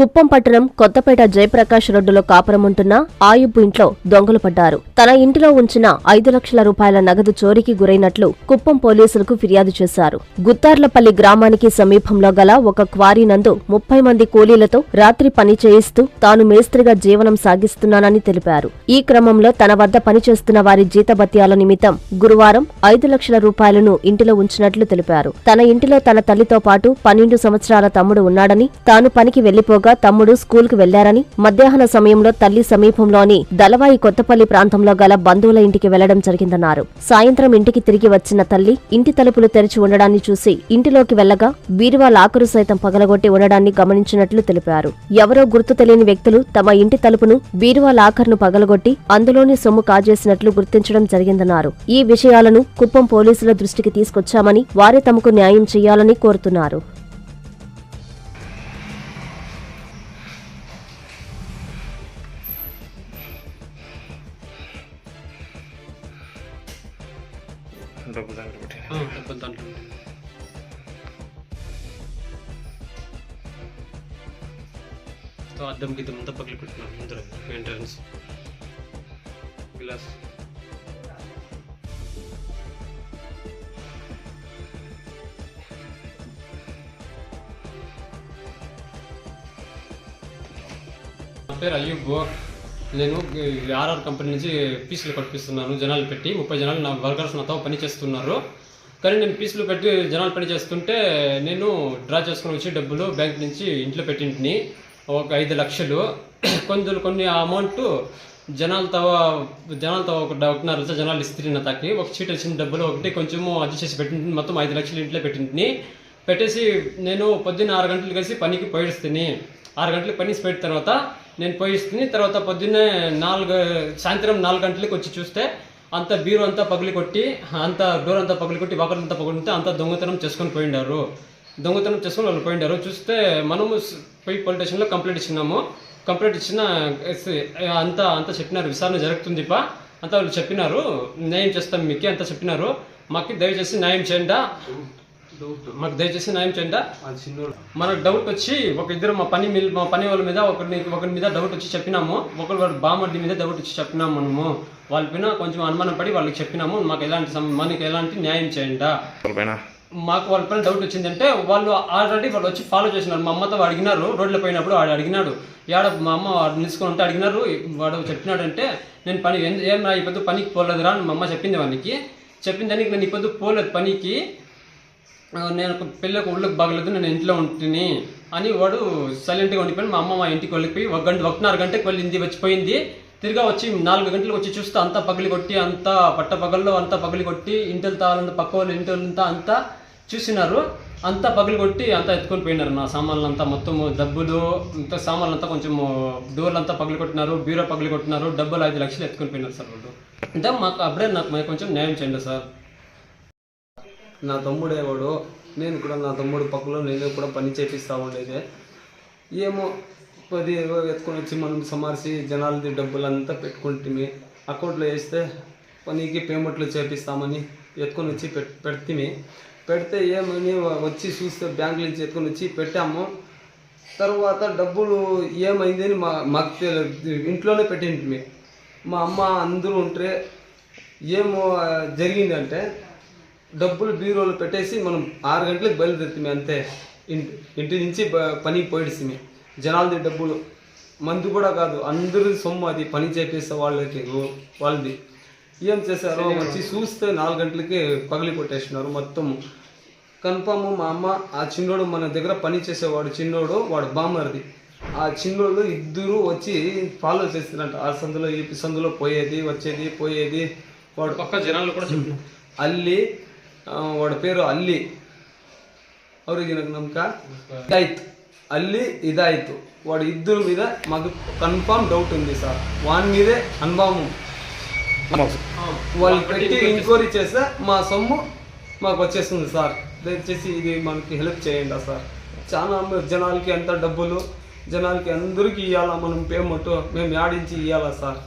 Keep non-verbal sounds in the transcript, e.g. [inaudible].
కుప్పం పట్టణం కొత్తపేట జయప్రకాష్ రోడ్డులో కాపురముంటున్న ఆయుబ్ ఇంట్లో దొంగలు పడ్డారు. తన ఇంటిలో ఉంచిన ఐదు లక్షల రూపాయల నగదు చోరీకి గురైనట్లు కుప్పం పోలీసులకు ఫిర్యాదు చేశారు. గుత్తార్లపల్లి గ్రామానికి సమీపంలో గల ఒక క్వారీ నందు ముప్పై మంది కూలీలతో రాత్రి పని చేయిస్తూ తాను మేస్త్రిగా జీవనం సాగిస్తున్నానని తెలిపారు. ఈ క్రమంలో తన వద్ద పనిచేస్తున్న వారి జీతభత్యాల నిమిత్తం గురువారం ఐదు లక్షల రూపాయలను ఇంటిలో ఉంచినట్లు తెలిపారు. తన ఇంటిలో తన తల్లితో పాటు పన్నెండు సంవత్సరాల తమ్ముడు ఉన్నాడని తాను పనికి వెళ్ళిపోగా తమ్ముడు స్కూల్కు వెళ్ళారని మధ్యాహ్న సమయంలో తల్లి సమీపంలోని దళవాయి కొత్తపల్లి ప్రాంతంలో గల బంధువుల ఇంటికి వెళ్ళడం జరిగిందన్నారు. సాయంత్రం ఇంటికి తిరిగి వచ్చిన తల్లి ఇంటి తలుపులు తెరిచి ఉండడాన్ని చూసి ఇంటిలోకి వెళ్ళగా బీరువా లాకరు సైతం పగలగొట్టి ఉండడాన్ని గమనించినట్లు తెలిపారు. ఎవరో గుర్తు తెలియని వ్యక్తులు తమ ఇంటి తలుపును బీరువా లాకర్ను పగలగొట్టి అందులోని సొమ్ము కాజేసినట్లు గుర్తించడం జరిగిందన్నారు. ఈ విషయాలను కుప్పం పోలీసుల దృష్టికి తీసుకొచ్చామని వారే తమకు న్యాయం చేయాలని కోరుతున్నారు. డబ్బు దాంట్లో పెట్టి డబ్బులు దాంట్లో ఉంటుంది. సో అద్దం గిద్దం అంతా పగిలి పెట్టినాను ముందర మెయింటెనెన్స్ గ్లాస్ నా పేరు అయ్యూబ్ నేను ఆర్ఆర్ కంపెనీ నుంచి పీసులు కట్టిస్తున్నాను జనాలు పెట్టి. ముప్పై జనాలు నా వర్కర్స్ నాతో పని చేస్తున్నారు. కానీ నేను పీసులు పెట్టి జనాలు పని చేస్తుంటే నేను డ్రా చేసుకుని వచ్చి డబ్బులు బ్యాంక్ నుంచి ఇంట్లో పెట్టింటిని. ఒక ఐదు లక్షలు. [clears throat] కొందరు కొన్ని అమౌంట్ జనాలతో జనాలతో ఒక ఒకటిన్నర లక్ష జనాలు ఇస్త్రీ నా తాకి. ఒక చీట వచ్చిన డబ్బులు ఒకటి కొంచెము అడ్జస్ట్ చేసి పెట్టింటిని. మొత్తం ఐదు లక్షలు ఇంట్లో పెట్టింటిని. పెట్టేసి నేను పొద్దున్న ఆరు గంటలు కలిసి పనికి పోయిస్తుంది ఆరు గంటలకు పని పెట్టిన తర్వాత నేను పోయిస్తుంది తర్వాత పొద్దున్నే నాలుగు సాయంత్రం నాలుగు గంటలకు వచ్చి చూస్తే అంత బీరు అంతా పగిలి కొట్టి అంత డోర్ అంతా పగిలి కొట్టి వాకర్ అంతా పగిలితే అంత దొంగతనం చేసుకొని పోయిండారు. దొంగతనం చేసుకొని వాళ్ళు పోయిండారు. చూస్తే మనము పోయి పోలీస్ స్టేషన్లో కంప్లైంట్ ఇచ్చినాము. కంప్లైంట్ ఇచ్చిన ఎస్ అంతా అంతా చెప్పినారు. విచారణ జరుగుతుంది పా. అంతా వాళ్ళు చెప్పినారు. న్యాయం చేస్తాం మీకు అంతా చెప్పినారు. మాకు దయచేసి న్యాయం చేయండి. మాకు దయచేసి న్యాయం చేయండి. మనకు డౌట్ వచ్చి ఒక ఇద్దరు మా పని మా పని వాళ్ళ మీద ఒకరిని ఒకరి మీద డౌట్ వచ్చి చెప్పినాము. ఒకరు వాడు బామర్ది మీద డౌట్ వచ్చి చెప్పినాము మనము. వాళ్ళ పైన కొంచెం అనుమానం పడి వాళ్ళకి చెప్పినాము. మాకు ఎలాంటి సం- మనకి ఎలాంటి న్యాయం చేయండి? వాళ్ళ మాకు వాళ్ళ పైన డౌట్ వచ్చిందంటే వాళ్ళు ఆల్రెడీ వాళ్ళు వచ్చి ఫాలో చేసినారు. మా అమ్మతో అడిగినారు. రోడ్లో పోయినప్పుడు వాడు అడిగినాడు. యాడ మా అమ్మ వాడు నిలుచుకొని ఉంటే అడిగినారు. వాడు చెప్పినాడంటే నేను పని ఏం- ఏం రా ఈ పొద్దు పనికి పోలేదురా అని మా అమ్మ చెప్పింది వానికి. చెప్పిన దానికి నేను ఈ పొద్దు పోలేదు పనికి. నేను ఒక పిల్లకు ఒళ్ళకి బాగలేదు నేను ఇంట్లో ఉంటుంది అని వాడు సైలెంట్గా ఉండిపోయి మా అమ్మ మా ఇంటికి వెళ్ళిపోయి ఒక గంట ఒకటిన్నర గంటకి వెళ్ళింది వచ్చిపోయింది. తిరిగా వచ్చి నాలుగు గంటలకు వచ్చి చూస్తే అంతా పగిలి కొట్టి అంతా పట్ట పగల్లో అంతా పగిలి కొట్టి ఇంటికి తాళ్ళంతా పక్క వాళ్ళు ఇంటి వాళ్ళంతా అంతా చూసినారు. అంతా పగిలి కొట్టి అంతా ఎత్తుకొని పోయినారు. నా సామాన్లు అంతా మొత్తం డబ్బులు ఇంత సామాన్లు అంతా కొంచెం డోర్లు అంతా పగిలి కొట్టినారు బీరో పగిలి కొట్టినారు డబ్బులు ఐదు లక్షలు ఎత్తుకొని పోయినారు సార్ వాళ్ళు. అంటే మాకు అప్పుడే నాకు కొంచెం న్యాయం చేయండి సార్. నా తమ్ముడే వాడు నేను కూడా నా తమ్ముడు పక్కలో నేను కూడా పని చేపిస్తా ఉండేది. ఏమో పది ఇరవై ఎత్తుకొని వచ్చి మనం సమార్చి జనాలది డబ్బులంతా పెట్టుకుంటుంది అకౌంట్లో వేస్తే పనికి పేమెంట్లు చేపిస్తామని ఎత్తుకొని వచ్చి పెట్ పెడితే పెడితే ఏమని వచ్చి చూస్తే బ్యాంక్ నుంచి ఎత్తుకొని వచ్చి పెట్టాము. తర్వాత డబ్బులు ఏమైందని మా మాకు తెలియదు ఇంట్లోనే పెట్టింటిమి. మా అమ్మ అందరూ ఉంటే ఏమో జరిగిందంటే డబ్బులు బీరోలు పెట్టేసి మనం ఆరు గంటలకు బయలుదేరుతామే అంతే. ఇంటి ఇంటి నుంచి పనికి పోయిడిసిమి జనాలది డబ్బులు మందు కూడా కాదు అందరి సొమ్ము అది. పని చేపిస్తే వాళ్ళకి వాళ్ళది. ఏం చేశారో వచ్చి చూస్తే నాలుగు గంటలకి పగిలి కొట్టేసినారు మొత్తం. కన్ఫామ్ మా అమ్మ ఆ చిన్నోడు మన దగ్గర పని చేసేవాడు చిన్నోడు వాడు బామ్మర్ది. ఆ చిన్నోడు ఇద్దరు వచ్చి ఫాలో చేస్తున్నట్టు. ఆ సందులో ఈ సందులో పోయేది వచ్చేది పోయేది. వాడు పక్క జనాలు కూడా చెప్పినారు ಅಲ್ಲಿ ಆ, ವಾಡ ಪೇರು ಅಲ್ಲಿ ಅವ್ರಿಗೆ ನಮ್ಕ ఇదాయిత్ ಅಲ್ಲಿ ఇదాయిత్ వాడు ఇద్దరు మీద మాకు కన్ఫామ్ డౌట్ ఉంది సార్ వాని మీదే అనుభవం వాళ్ళు పెట్టి ఎంక్వైరీ చేస్తే మా సొమ్ము మాకు వచ్చేస్తుంది సార్ దయచేసి ఇది మనకి హెల్ప్ చేయండి సార్ చాలా మ- జనాలకి ఎంత డబ్బులు జనాలకి అందరికీ ఇవ్వాలా మనం పేమెంట్ మేము యాడించి ఇవ్వాలా సార్